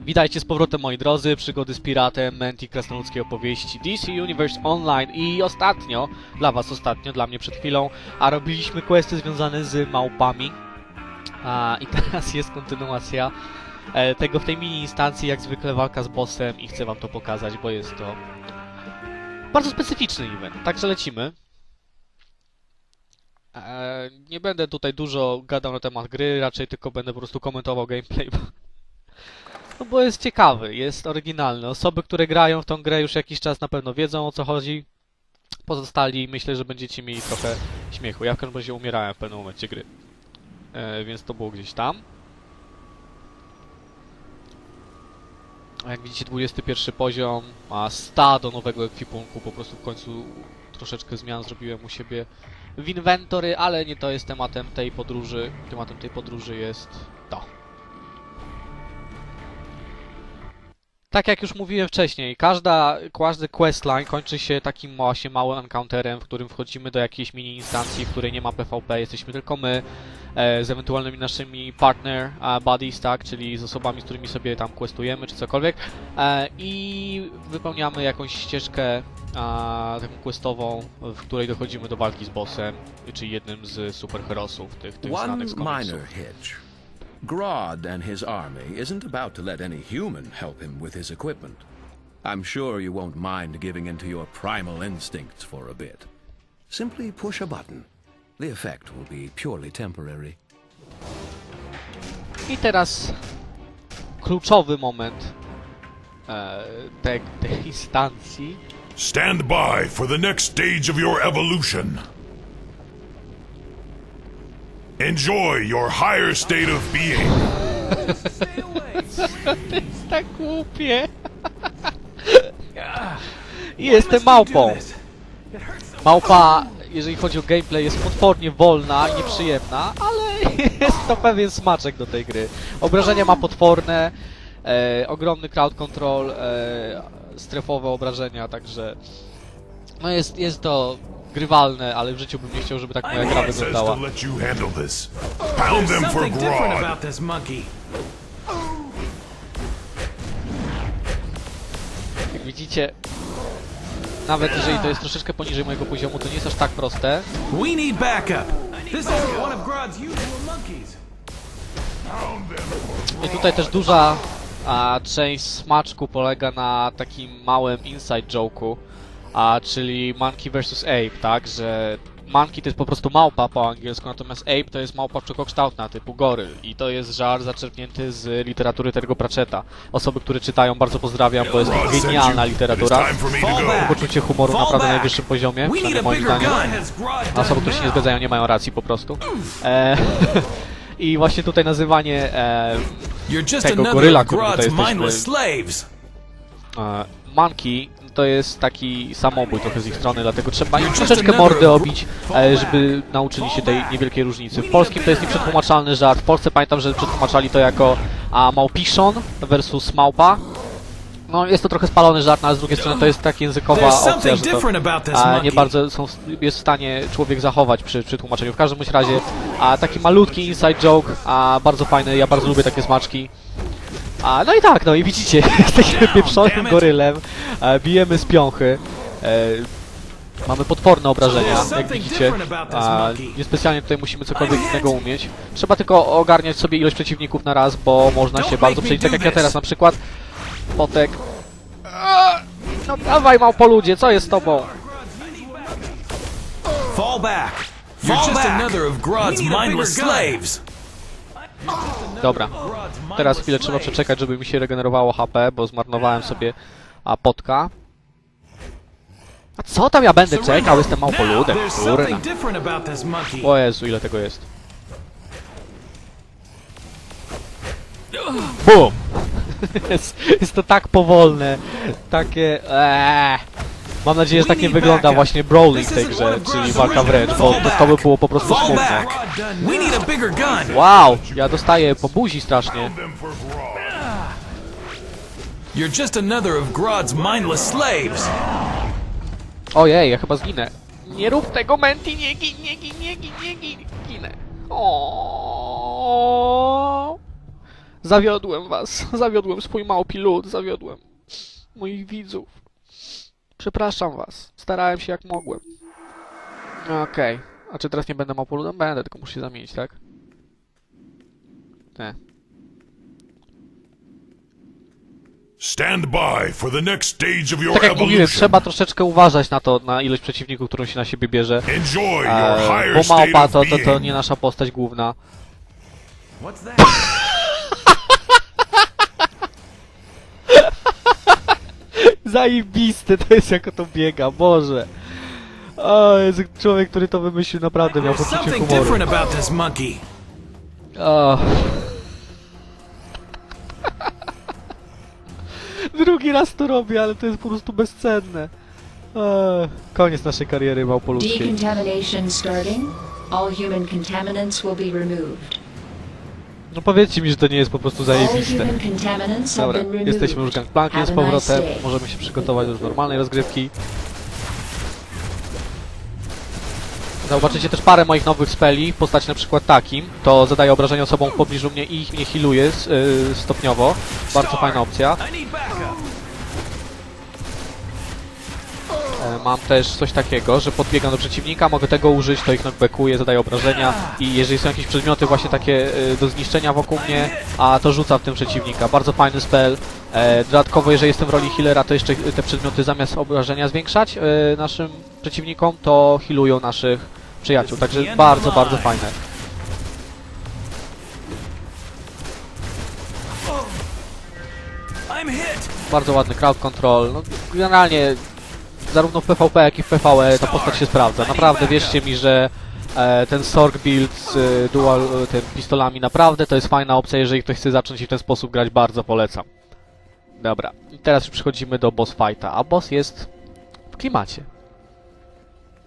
Witajcie z powrotem moi drodzy, przygody z piratem, Menti Krasnoludzkiej opowieści, DC Universe Online i ostatnio, dla was ostatnio, dla mnie przed chwilą, a robiliśmy questy związane z małpami. A, I teraz jest kontynuacja e, tego w tej mini instancji, jak zwykle walka z bossem i chcę wam to pokazać, bo jest to bardzo specyficzny event, także lecimy. E, nie będę tutaj dużo gadał na temat gry, raczej tylko będę po prostu komentował gameplay, bo no bo jest ciekawy, jest oryginalny. Osoby, które grają w tą grę już jakiś czas na pewno wiedzą o co chodzi. Pozostali myślę, że będziecie mieli trochę śmiechu. Ja w każdym razie umierałem w pewnym momencie gry. E, więc to było gdzieś tam. Jak widzicie 21 poziom, a stado nowego ekwipunku, po prostu w końcu troszeczkę zmian zrobiłem u siebie w inwentory, ale nie to jest tematem tej podróży. Tematem tej podróży jest to. Tak jak już mówiłem wcześniej, każda, każdy questline kończy się takim właśnie małym encounterem, w którym wchodzimy do jakiejś mini instancji, w której nie ma PvP, jesteśmy tylko my, e, z ewentualnymi naszymi partner e, buddies, tak, czyli z osobami, z którymi sobie tam questujemy, czy cokolwiek, e, i wypełniamy jakąś ścieżkę e, taką questową, w której dochodzimy do walki z bossem, czyli jednym z superherosów, tych, tych znanych z komiksów. Minor. Grodd and his army isn't about to let any human help him with his equipment. I'm sure you won't mind giving in to your primal instincts for a bit. Simply push a button. The effect will be purely temporary. I teraz kluczowy moment e, tej, tej instancji. Stand by for the next stage of your evolution. Enjoy your higher state of being. jest tak głupie. I jestem małpą. Małpa, jeżeli chodzi o gameplay, jest potwornie wolna i nieprzyjemna, ale jest to pewien smaczek do tej gry. Obrażenia ma potworne, e, ogromny crowd control, e, strefowe obrażenia, także no jest, jest to grywalne, ale w życiu bym nie chciał, żeby tak moja gra wyglądała. Pound them for. Jak widzicie, nawet jeżeli to jest troszeczkę poniżej mojego poziomu, to nie jest aż tak proste. We need backup. This isn't one of Grodd's usual monkeys. I tutaj też duża a, część smaczku polega na takim małym inside joke'u, a czyli monkey vs ape, tak, że monkey to jest po prostu małpa po angielsku, natomiast ape to jest małpa czekokształtna typu goryl i to jest żart zaczerpnięty z literatury Tergo Pratchetta. Osoby, które czytają, bardzo pozdrawiam, bo jest to genialna literatura. Poczucie humoru Fall naprawdę na najwyższym poziomie, przynajmniej a moim zdaniem. osoby, które się nie zgadzają, nie mają racji po prostu. E, I właśnie tutaj nazywanie e, tego goryla, który tutaj jesteśmy- e, Monkey to jest taki samobój trochę z ich strony, dlatego trzeba im troszeczkę mordy obić, e, żeby nauczyli się tej niewielkiej różnicy. W polskim to jest nieprzetłumaczalny żart. W Polsce pamiętam, że przetłumaczali to jako a, małpiszon versus małpa. No jest to trochę spalony żart, no, ale z drugiej strony to jest tak językowa opcja, że to a, nie bardzo są, jest w stanie człowiek zachować przy, przy tłumaczeniu. W każdym bądź razie a, taki malutki inside joke, a bardzo fajny, ja bardzo lubię takie smaczki. A, no i tak, no i widzicie, jesteśmy pieprzonym gorylem, e, bijemy z piąchy. E, mamy potworne obrażenia, jak widzicie. A, niespecjalnie tutaj musimy cokolwiek innego umieć. Trzeba tylko ogarniać sobie ilość przeciwników na raz, bo można się bardzo przejść, tak jak ja teraz na przykład. Potek. No dawaj małpo ludzie, co jest z tobą? Fall back. You're just another of Grodd's mindless slaves. Dobra, teraz chwilę trzeba przeczekać, żeby mi się regenerowało HP, bo zmarnowałem sobie a, potka. A co tam ja będę czekał? Jestem małpoludem, kurna. O Jezu, ile tego jest. BUM! jest, jest to tak powolne, takie... Eee. Mam nadzieję, że tak nie wygląda właśnie brawling w tej grze, czyli walka wręcz, bo to, to by było po prostu smutne. We need a bigger gun. Wow, ja dostaję po buzi strasznie. You're just another of Grodd's mindless slaves. Ojej, ja chyba zginę. Nie rób tego, Menti, nie gin, nie gin, nie gin, nie gin, ginę. O. Zawiodłem was. Zawiodłem swój małpi lud. Zawiodłem moich widzów. Przepraszam was. Starałem się jak mogłem. Okej. A czy teraz nie będę małpą ludem? Będę, tylko muszę się zamienić, tak? Nie. Stand by for the next stage of your Tak jak mówiłem, trzeba troszeczkę uważać na to, na ilość przeciwników, którą się na siebie bierze. Enjoy your E, higher bo małpa to, to, to nie nasza postać główna. What's that? Zajebiste to jest jak to biega, Boże. O, jest człowiek, który to wymyślił, naprawdę miał poczucie something humoru. different about this monkey. O. Drugi raz to robię, ale to jest po prostu bezcenne. O, koniec naszej kariery małpoludzkiej. Decontamination starting. All human contaminants will be removed. No powiedzcie mi, że to nie jest po prostu zajebiste. Dobra, jesteśmy już gangplankiem z powrotem. Możemy się przygotować do normalnej rozgrywki. Zauwaczycie też parę moich nowych speli w postaci na przykład takim. To zadaje obrażenia osobom w pobliżu mnie i ich mnie healuje y, stopniowo. Bardzo fajna opcja. E, Mam też coś takiego, że podbiegam do przeciwnika, mogę tego użyć, to ich knockbackuje, zadaje obrażenia i jeżeli są jakieś przedmioty właśnie takie e, do zniszczenia wokół mnie, a to rzuca w tym przeciwnika. Bardzo fajny spell. E, Dodatkowo, jeżeli jestem w roli healera, to jeszcze te przedmioty zamiast obrażenia zwiększać e, naszym przeciwnikom, to healują naszych przyjaciół. Także bardzo, bardzo fajne. Bardzo ładny crowd control. No, generalnie zarówno w PvP, jak i w PvE ta postać się sprawdza. Naprawdę wierzcie mi, że e, ten Sorg build z e, dual e, tym pistolami naprawdę to jest fajna opcja, jeżeli ktoś chce zacząć i w ten sposób grać, bardzo polecam. Dobra, i teraz już przechodzimy do boss fighta, a boss jest w klimacie.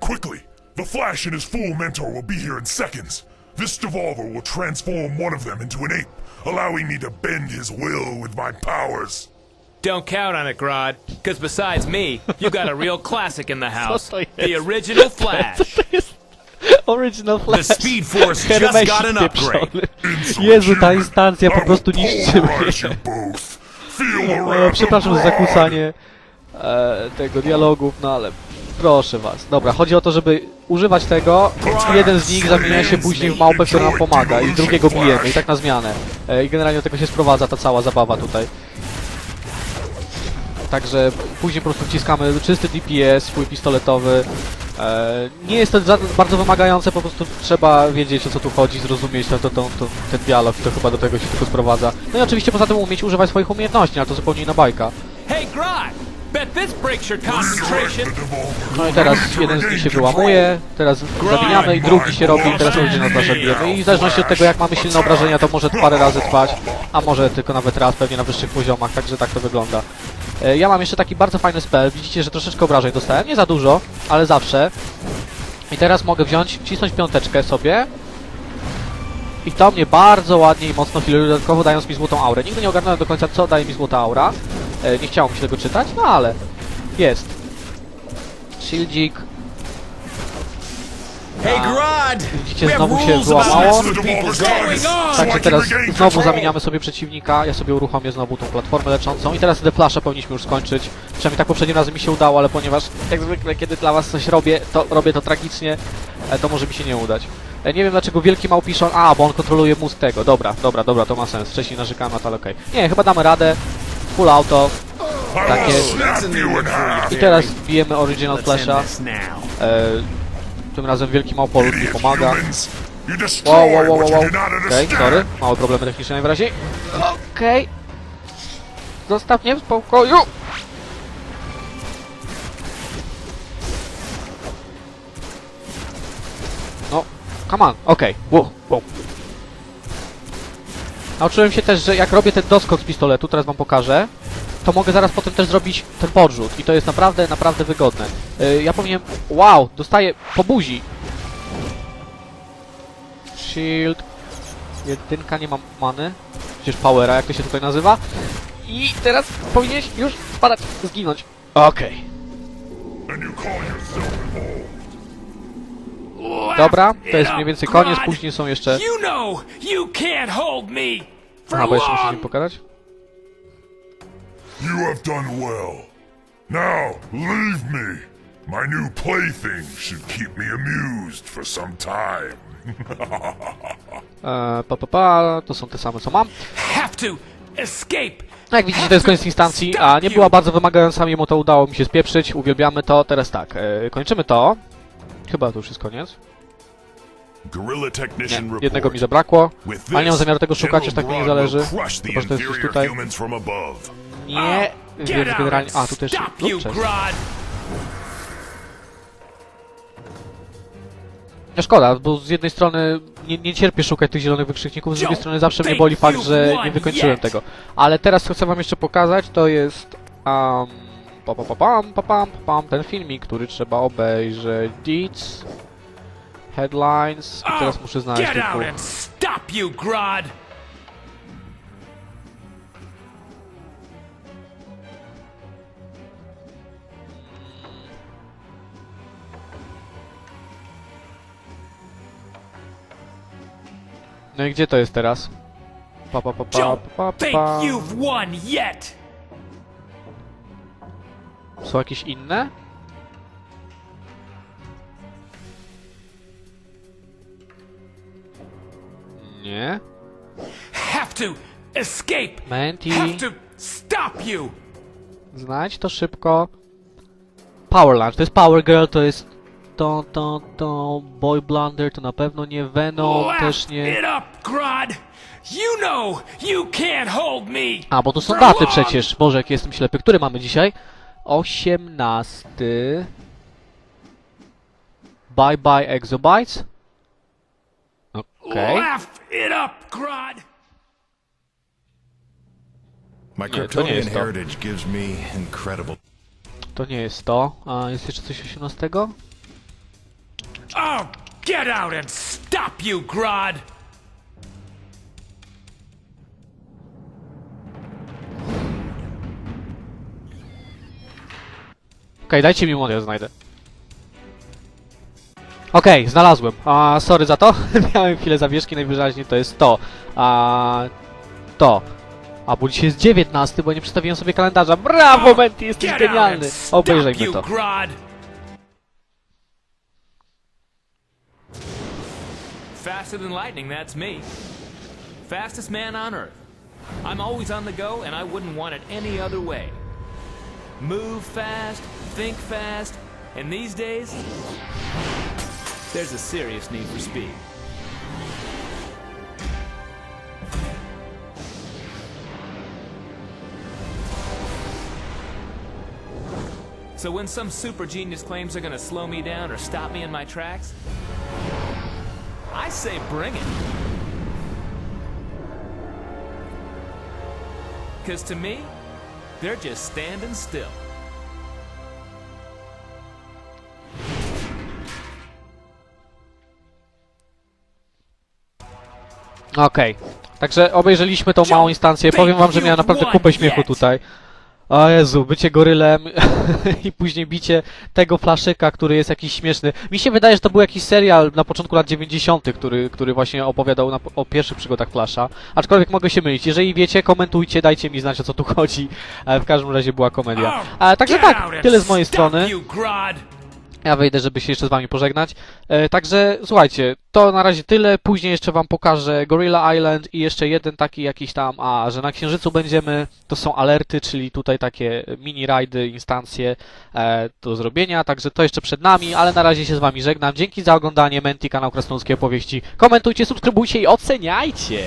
Quickly! The Flash and his fool mentor will be here in seconds. This devolver will transform one of them into an ape, allowing me to bend his will with my powers. Don't count on it, Grodd. Because besides me, you got a real classic in the house. Oh, the original Flash. Original Flash. The Speed Force just got an upgrade. pieprzony. Jezu, ta instancja po prostu niszczy mnie. Pulverize you both. Feel the E, przepraszam za zakłócanie e, tego dialogów, no ale proszę was. Dobra, chodzi o to, żeby używać tego. Jeden z nich zamienia się później w małpę, która nam pomaga i drugiego bijemy i tak na zmianę. E, I generalnie do tego się sprowadza ta cała zabawa tutaj. Także później po prostu wciskamy czysty DPS, swój pistoletowy. E, nie jest to bardzo wymagające, po prostu trzeba wiedzieć o co tu chodzi, zrozumieć to, to, to, to, ten dialog to chyba do tego się tylko sprowadza. No i oczywiście poza tym umieć używać swoich umiejętności, ale to zupełnie inna bajka. hey, Grodd! No i teraz jeden z nich się wyłamuje, teraz zabijamy i drugi się robi i teraz będzie nas zabijemy. I w zależności od tego jak mamy silne obrażenia to może parę razy trwać, a może tylko nawet raz, pewnie na wyższych poziomach, także tak to wygląda. E, Ja mam jeszcze taki bardzo fajny spell, widzicie, że troszeczkę obrażeń dostałem, nie za dużo, ale zawsze. I teraz mogę wziąć, wcisnąć piąteczkę sobie i to mnie bardzo ładnie i mocno healuje, dodatkowo dając mi złotą aurę. Nigdy nie ogarnąłem do końca co daje mi złota aura, nie chciało mi się tego czytać, no ale jest. Shieldzik, Hey, Grodd! Widzicie, znowu się I Także teraz znowu zamieniamy sobie przeciwnika, ja sobie uruchomię znowu tą platformę leczącą i teraz The Flasha powinniśmy już skończyć. Przynajmniej tak poprzednim razem mi się udało, ale ponieważ jak zwykle kiedy dla was coś robię, to robię to tragicznie, e, to może mi się nie udać. E, Nie wiem dlaczego wielki małpiszon, a bo on kontroluje mózg tego, dobra, dobra, dobra, to ma sens, wcześniej narzekałem na to, ale okej. Nie, chyba damy radę, full auto Tak jest. i teraz bijemy Original Flasha, e, tym razem wielki małpolud mi pomaga. Wow, wow, wow, wow, wow. Okej, understand. sorry. Małe problemy techniczne najwyraźniej. Okej. Zostaw mnie w spokoju. No, come on, okej. Wow, wow. Nauczyłem się też, że jak robię ten doskok z pistoletu, teraz wam pokażę, to mogę zaraz potem też zrobić ten podrzut i to jest naprawdę, naprawdę wygodne. Yy, ja powinienem... Wow, dostaję po buzi. Shield. Jedynka, nie mam many. Przecież powera, jak to się tutaj nazywa. I teraz powinieneś już spadać, zginąć. Okej. And Dobra, to jest mniej więcej koniec, później są jeszcze... Aha, bo jeszcze muszę pogadać? You have done well. Now, leave me. My new plaything should keep me amused for some time. Eee, pa, pa, pa, to są te same co mam. Have to escape. No jak widzicie, to jest koniec instancji, a nie była bardzo wymagająca, mimo to udało mi się spieprzyć, uwielbiamy to. Teraz tak, e, kończymy to. Chyba to już jest koniec. Nie, jednego mi zabrakło, ale nie mam zamiaru tego szukać, aż tak mi nie zależy. Chyba, że to jest inferior tutaj. Nie, Get więc generalnie... A, tu też... Lub. No szkoda, bo z jednej strony nie, nie cierpię szukać tych zielonych wykrzykników, z drugiej strony zawsze mnie boli fakt, że nie wykończyłem tego. Ale teraz co chcę wam jeszcze pokazać, to jest... Um, pa, pa, pa, pam, pa, pam, pa, pam, ten filmik, który trzeba obejrzeć. Deeds, headlines i teraz muszę znaleźć tylko... stop you, Grodd. No i gdzie to jest teraz? Pa, pa, pa, pa, pa, pa, pa. Są jakieś inne? Nie. Have to escape. Menti, Have to stop you. znajdź to szybko. Power Lunch, to jest Power Girl, to jest to, to, to, Boy Blunder, to na pewno nie Venom, też Laugh nie. it up. You know you can't hold me. A, bo to są daty przecież. Boże, jak jestem ślepy. Który mamy dzisiaj? 18. Bye bye Exobytes. Okej. Laugh it up, Grodd. My Kryptonian heritage gives me incredible. To nie jest to. A jest jeszcze coś 18? Oh, get out and stop you, Grodd. Dajcie mi moment, ja znajdę. Okej, znalazłem. A, sorry za to. Miałem chwilę zawieszki, najwyraźniej to jest to. A, to. A, bo dzisiaj jest 19, bo nie przedstawiłem sobie kalendarza. Brawo, Menti, jesteś genialny. you, to. Faster than lightning, that's me. Fastest man on earth. I'm always on the go, and I wouldn't want it any other way. Move fast, think fast, and these days, there's a serious need for speed. So when some super genius claims they're gonna slow me down or stop me in my tracks, I say bring it. Because to me, they're just standing still. Okej. Także obejrzeliśmy tą małą instancję. Powiem wam, że miałem naprawdę kupę śmiechu tutaj. O Jezu, bycie gorylem i później bicie tego flaszyka, który jest jakiś śmieszny. Mi się wydaje, że to był jakiś serial na początku lat 90., który, który właśnie opowiadał na, o pierwszych przygodach Flasha. Aczkolwiek mogę się mylić. Jeżeli wiecie, komentujcie, dajcie mi znać o co tu chodzi. E, W każdym razie była komedia. E, Także tak, tyle z mojej strony. Ja wejdę, żeby się jeszcze z wami pożegnać. E, także słuchajcie, to na razie tyle. Później jeszcze wam pokażę Gorilla Island i jeszcze jeden taki jakiś tam, a że na Księżycu będziemy, to są alerty, czyli tutaj takie mini rajdy, instancje e, do zrobienia. Także to jeszcze przed nami, ale na razie się z wami żegnam. Dzięki za oglądanie Menti, kanał Krasnoludzkie Opowieści. Komentujcie, subskrybujcie i oceniajcie!